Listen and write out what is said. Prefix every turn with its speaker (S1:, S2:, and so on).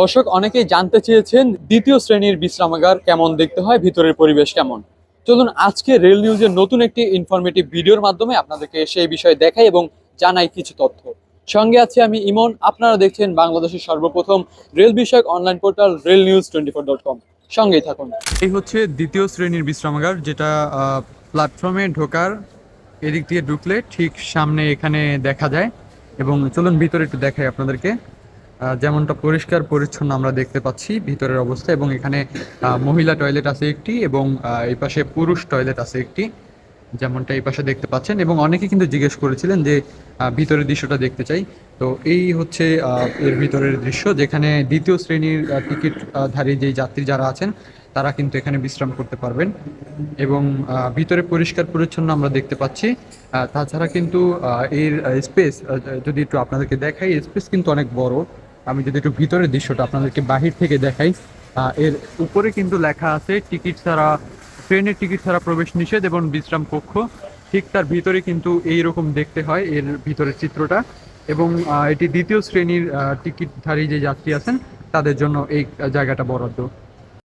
S1: দর্শক, অনেকেই জানতে চেয়েছেন দ্বিতীয় শ্রেণির বিশ্রামাগার কেমন দেখতে হয়, ভিতরের পরিবেশ কেমন। চলুন, আজকে রেল নিউজের নতুন একটি ইনফরমেটিভ ভিডিওর মাধ্যমে আপনাদেরকে সেই বিষয়ে দেখাই এবং জানাই কিছু তথ্য। সঙ্গে আছে আমি ইমন। আপনারা দেখছেন বাংলাদেশের সর্বপ্রথম রেল বিষয়ক online portal rail news twenty four dot com সঙ্গেই থাকুন। এই হচ্ছে দ্বিতীয় শ্রেণির বিশ্রামাগার, যেটা প্ল্যাটফর্মে ঢোকার এদিক দিয়ে ঢুকলে ঠিক সামনে এখানে দেখা যায়। এবং চলুন, ভিতরে একটু দেখাই আপনাদেরকে। যেমনটা পরিষ্কার পরিচ্ছন্ন আমরা দেখতে পাচ্ছি ভিতরের অবস্থা এবং এখানে মহিলা টয়লেট আছে একটি এবং এই পাশে পুরুষ টয়লেট আছে একটি, যেমনটা এই পাশে দেখতে পাচ্ছেন এবং অনেকে কিন্তু জিজ্ঞেস করেছিলেন যে ভিতরের দৃশ্যটা দেখতে চাই। তো এই হচ্ছে এর ভিতরের দৃশ্য যেখানে দ্বিতীয় শ্রেণির টিকিট ধারী যে যাত্রী যারা আছেন, তারা কিন্তু এখানে বিশ্রাম করতে পারবেন এবং ভিতরে পরিষ্কার পরিচ্ছন্ন আমরা দেখতে পাচ্ছি। তাছাড়া কিন্তু এর স্পেস যদি একটু আপনাদেরকে দেখাই স্পেস কিন্তু অনেক বড়। আমি যদি একটু ভিতরের দৃশ্যটা আপনাদেরকে বাহির থেকে দেখাই এর উপরে কিন্তু লেখা আছে, টিকিট ছাড়া, ট্রেনের টিকিট ছাড়া প্রবেশ নিষেধ এবং বিশ্রাম কক্ষ। ঠিক তার ভিতরে কিন্তু এই রকম দেখতে হয়, এর ভিতরের চিত্রটা। এবং এটি দ্বিতীয় শ্রেণির টিকিটধারী যে যাত্রী আছেন, তাদের জন্য এই জায়গাটা বরাদ্দ।